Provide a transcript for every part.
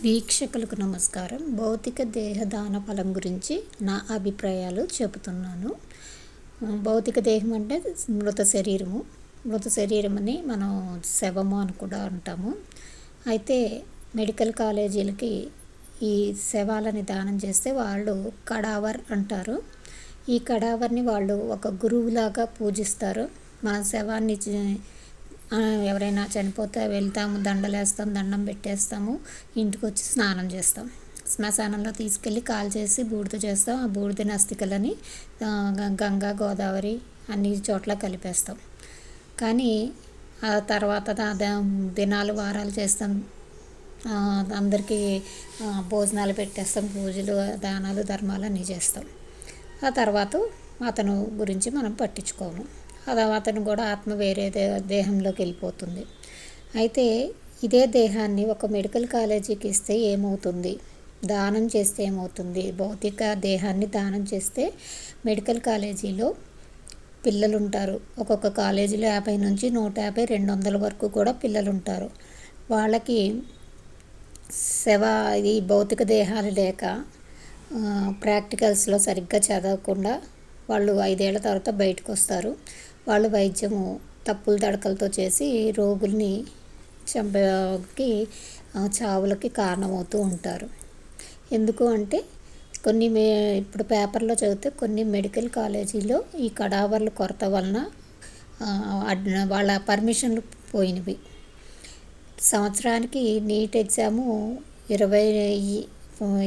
వీక్షకులకు నమస్కారం. భౌతిక దేహదాన ఫలం గురించి నా అభిప్రాయాలు చెబుతున్నాను. భౌతిక దేహం అంటే మృత శరీరము. మృత శరీరం అని మనం శవము అని కూడా అంటాము. అయితే మెడికల్ కాలేజీలకి ఈ శవాలని దానం చేస్తే వాళ్ళు కడావర్ అంటారు. ఈ కడావర్ని వాళ్ళు ఒక గురువులాగా పూజిస్తారు. మన శవాన్ని ఎవరైనా చనిపోతే వెళ్తాము దండలేస్తాం దండం పెట్టేస్తాము ఇంటికి వచ్చి స్నానం చేస్తాం. శ్మశానంలో తీసుకెళ్ళి కాల్ చేసి బూడిద చేస్తాం. ఆ బూడిద నస్తికలని గంగా గోదావరి అన్ని చోట్ల కలిపేస్తాం. కానీ ఆ తర్వాత దినాలు వారాలు చేస్తాం. అందరికీ భోజనాలు పెట్టేస్తాం పూజలు దానాలు ధర్మాలు అన్నీ చేస్తాం. ఆ తర్వాత అతను గురించి మనం పట్టించుకోము. అతను కూడా ఆత్మ వేరే దేహంలోకి వెళ్ళిపోతుంది. అయితే ఇదే దేహాన్ని ఒక మెడికల్ కాలేజీకి ఇస్తే ఏమవుతుంది? దానం చేస్తే ఏమవుతుంది? భౌతిక దేహాన్ని దానం చేస్తే మెడికల్ కాలేజీలో పిల్లలు ఉంటారు ఒక్కొక్క కాలేజీలో యాభై నుంచి నూట యాభై రెండు వందల వరకు కూడా పిల్లలు ఉంటారు వాళ్ళకి శవ ఇది భౌతిక దేహాలు లేక ప్రాక్టికల్స్లో సరిగ్గా చదవకుండా వాళ్ళు ఐదేళ్ళ తర్వాత బయటకు వస్తారు వాళ్ళు వైద్యము తప్పులు దడకలతో చేసి రోగుల్ని చంపకి చావులకి కారణమవుతూ ఉంటారు. ఎందుకు అంటే కొన్ని మే ఇప్పుడు పేపర్లో చదివితే కొన్ని మెడికల్ కాలేజీలో ఈ కడావర్ల కొరత వలన వాళ్ళ పర్మిషన్లు పోయినవి. సంవత్సరానికి నీట్ ఎగ్జాము ఇరవై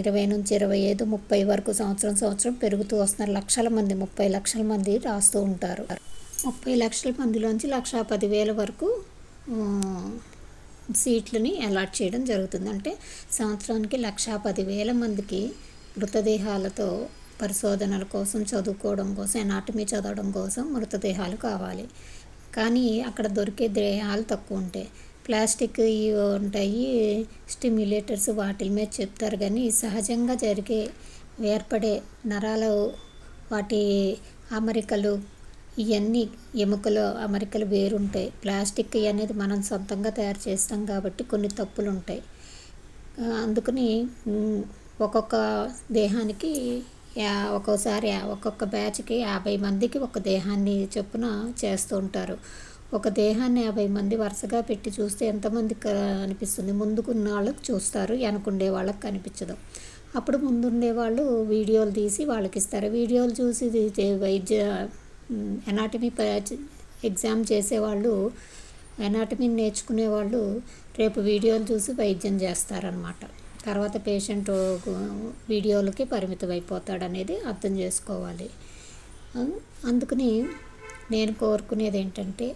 ఇరవై నుంచి ఇరవై ఐదు ముప్పై వరకు సంవత్సరం సంవత్సరం పెరుగుతూ వస్తున్నారు లక్షల మంది ముప్పై లక్షల మంది రాస్తూ ఉంటారు. ముప్పై లక్షల మందిలోంచి లక్ష పదివేల వరకు సీట్లని అలాట్ చేయడం జరుగుతుంది. అంటే సంవత్సరానికి లక్ష పదివేల మందికి మృతదేహాలతో పరిశోధనల కోసం చదువుకోవడం కోసం ఎనాటమీ చదవడం కోసం మృతదేహాలు కావాలి. కానీ అక్కడ దొరికే దేహాలు తక్కువ ఉంటాయి ప్లాస్టిక్ ఇవి ఉంటాయి స్టిమ్యులేటర్స్ వాటి మీద చెప్తారు. కానీ సహజంగా జరిగే ఏర్పడే నరాలు వాటి అమరికలు ఇవన్నీ ఎముకలు అమరికలు వేరుంటాయి. ప్లాస్టిక్ అనేది మనం సొంతంగా తయారు చేస్తాం కాబట్టి కొన్ని తప్పులు ఉంటాయి అందుకని ఒక్కొక్క దేహానికి ఒక్కోసారి ఒక్కొక్క బ్యాచ్కి యాభై మందికి ఒక దేహాన్ని చొప్పున చేస్తూ ఉంటారు. ఒక దేహాన్ని యాభై మంది వరుసగా పెట్టి చూస్తే ఎంతమంది అనిపిస్తుంది? ముందుకున్న వాళ్ళకి చూస్తారు వెనకుండే వాళ్ళకి కనిపించదు. అప్పుడు ముందుండే వాళ్ళు వీడియోలు తీసి వాళ్ళకి ఇస్తారు వీడియోలు చూసి వైద్య ఎనాటమీ ఎగ్జామ్ చేసేవాళ్ళు ఎనాటమీ నేర్చుకునేవాళ్ళు రేపు వీడియోలు చూసి వైద్యం చేస్తారనమాట తర్వాత పేషెంట్ వీడియోలకి పరిమితం అయిపోతాడు అనేది అర్థం చేసుకోవాలి. అందుకని నేను కోరుకునేది ఏంటంటే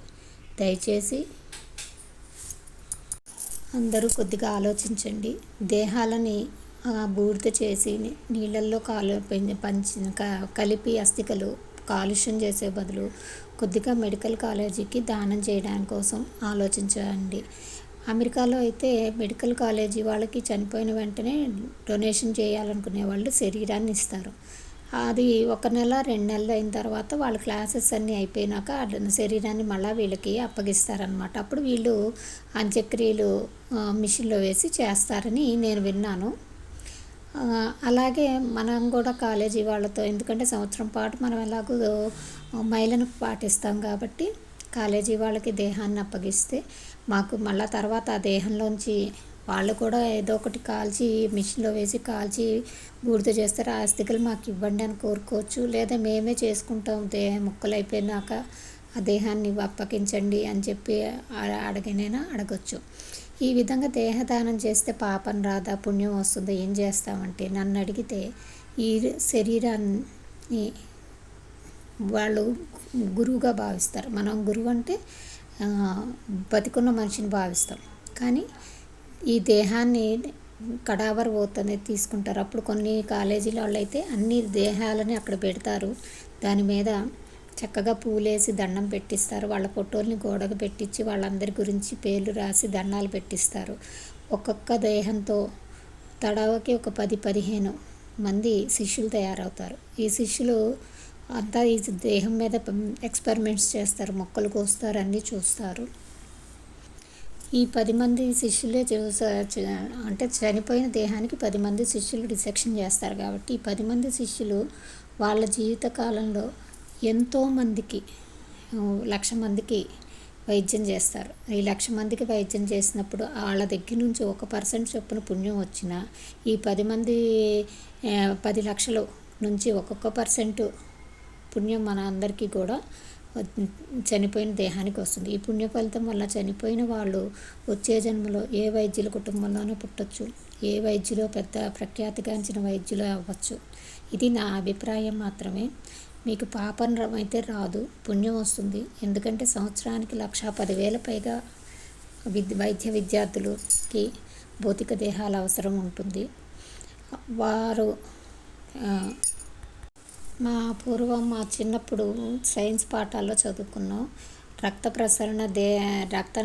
దయచేసి అందరూ కొద్దిగా ఆలోచించండి. దేహాలని బూడిద చేసి నీళ్ళల్లో కాలు పంచి కలిపి అస్థికలు కాలుష్యం చేసే బదులు కొద్దిగా మెడికల్ కాలేజీకి దానం చేయడానికి కోసం ఆలోచించండి. అమెరికాలో అయితే మెడికల్ కాలేజీ వాళ్ళకి చనిపోయిన వెంటనే డొనేషన్ చేయాలనుకునే వాళ్ళు శరీరాన్ని ఇస్తారు. అది ఒక నెల రెండు నెలలు అయిన తర్వాత వాళ్ళ క్లాసెస్ అన్నీ అయిపోయినాక శరీరాన్ని మళ్ళీ వీళ్ళకి అప్పగిస్తారనమాట అప్పుడు వీళ్ళు అంత్యక్రియలు మిషన్లో వేసి చేస్తారని నేను విన్నాను. అలాగే మనం కూడా కాలేజీ వాళ్ళతో ఎందుకంటే సంవత్సరం పాటు మనం ఎలాగో మైలను పాటిస్తాం కాబట్టి కాలేజీ వాళ్ళకి దేహాన్ని అప్పగిస్తే మాకు మళ్ళా తర్వాత ఆ దేహంలోంచి వాళ్ళు కూడా ఏదో ఒకటి కాల్చి మిషన్లో వేసి కాల్చి బూడిద చేస్తారు. ఆ అస్థికలు మాకు ఇవ్వండి అని కోరుకోవచ్చు. లేదా మేమే చేసుకుంటాం. దేహం ముక్కలు అయిపోయినాక ఆ దేహాన్ని అప్పగించండి అని చెప్పి అడగనైనా అడగచ్చు. ఈ విధంగా దేహదానం చేస్తే పాపం రాదా పుణ్యం వస్తుందో ఏం చేస్తామంటే నన్ను అడిగితే ఈ శరీరాన్ని వాళ్ళు గురువుగా భావిస్తారు. మనం గురువు అంటే బతికున్న మనిషిని భావిస్తాం. కానీ ఈ దేహాన్ని కడావర్ పోతుంది తీసుకుంటారు. అప్పుడు కొన్ని కాలేజీల వాళ్ళు అయితే అన్ని దేహాలని అక్కడ పెడతారు. దాని మీద చక్కగా పూలేసి దండం పెట్టిస్తారు. వాళ్ళ ఫోటోల్ని గోడకు పెట్టించి వాళ్ళందరి గురించి పేర్లు రాసి దండాలు పెట్టిస్తారు. ఒక్కొక్క దేహంతో తడవకి ఒక పది పదిహేను మంది శిష్యులు తయారవుతారు. ఈ శిష్యులు అంతా ఈ దేహం మీద ఎక్స్పెరిమెంట్స్ చేస్తారు. మొక్కలు కోస్తారు అన్నీ చూస్తారు. ఈ పది మంది శిష్యులే చూసా అంటే చనిపోయిన దేహానికి పది మంది శిష్యులు డిసెక్షన్ చేస్తారు. కాబట్టి ఈ పది మంది శిష్యులు వాళ్ళ జీవిత కాలంలో ఎంతోమందికి లక్ష మందికి వైద్యం చేస్తారు. ఈ లక్ష మందికి వైద్యం చేసినప్పుడు వాళ్ళ దగ్గర నుంచి ఒక పర్సెంట్ చొప్పున పుణ్యం వచ్చిన ఈ పది మంది పది లక్షలు నుంచి ఒక్కొక్క పర్సెంట్ పుణ్యం మన అందరికీ కూడా చనిపోయిన దేహానికి వస్తుంది. ఈ పుణ్య ఫలితం వల్ల చనిపోయిన వాళ్ళు వచ్చే జన్మలో ఏ వైద్యుల కుటుంబంలోనూ పుట్టచ్చు. ఏ వైద్యులో పెద్ద ప్రఖ్యాతిగాంచిన వైద్యులు అవ్వచ్చు. ఇది నా అభిప్రాయం మాత్రమే. మీకు పాపం అయితే రాదు పుణ్యం వస్తుంది. ఎందుకంటే సంవత్సరానికి లక్షా పదివేల పైగా విద్య వైద్య విద్యార్థులకి భౌతిక దేహాల అవసరం ఉంటుంది. వారు మా పూర్వం మా చిన్నప్పుడు సైన్స్ పాఠాల్లో చదువుకున్నాం. రక్త ప్రసరణ దే రక్త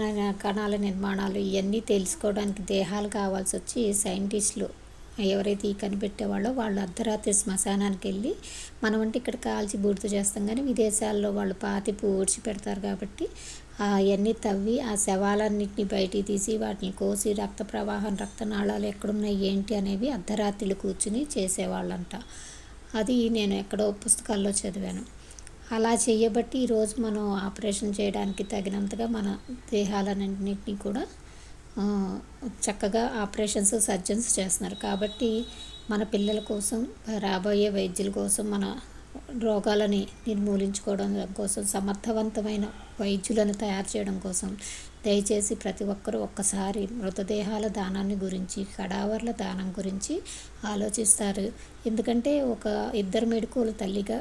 కణాల నిర్మాణాలు ఇవన్నీ తెలుసుకోవడానికి దేహాలు కావాల్సి వచ్చి సైంటిస్టులు ఎవరైతే ఈ కనిపెట్టేవాళ్ళో వాళ్ళు అర్ధరాత్రి శ్మశానానికి వెళ్ళి మనం అంటే ఇక్కడ కాల్చి బూడిద చేస్తాం కానీ విదేశాల్లో వాళ్ళు పాతి పూడ్చి పెడతారు కాబట్టి అవన్నీ తవ్వి ఆ శవాలన్నింటినీ బయటికి తీసి వాటిని కోసి రక్త ప్రవాహం రక్తనాళాలు ఎక్కడున్నాయి ఏంటి అనేవి అర్ధరాత్రులు కూర్చుని చేసేవాళ్ళంట. అది నేను ఎక్కడో పుస్తకాల్లో చదివాను. అలా చేయబట్టి ఈరోజు మనం ఆపరేషన్ చేయడానికి తగినంతగా మన దేహాలన్నింటినీ కూడా చక్కగా ఆపరేషన్స్ సర్జన్స్ చేస్తున్నారు. కాబట్టి మన పిల్లల కోసం రాబోయే వైద్యుల కోసం మన రోగాలని నిర్మూలించుకోవడం కోసం సమర్థవంతమైన వైద్యులను తయారు చేయడం కోసం దయచేసి ప్రతి ఒక్కరూ ఒక్కసారి మృతదేహాల దానాన్ని గురించి కడావర్ల దానం గురించి ఆలోచిస్తారు. ఎందుకంటే ఒక ఇద్దరు మెడుకోలు తల్లిగా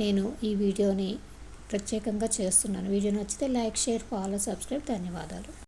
నేను ఈ వీడియోని ప్రత్యేకంగా చేస్తున్నాను. వీడియో నచ్చితే లైక్ షేర్ ఫాలో సబ్స్క్రైబ్. ధన్యవాదాలు.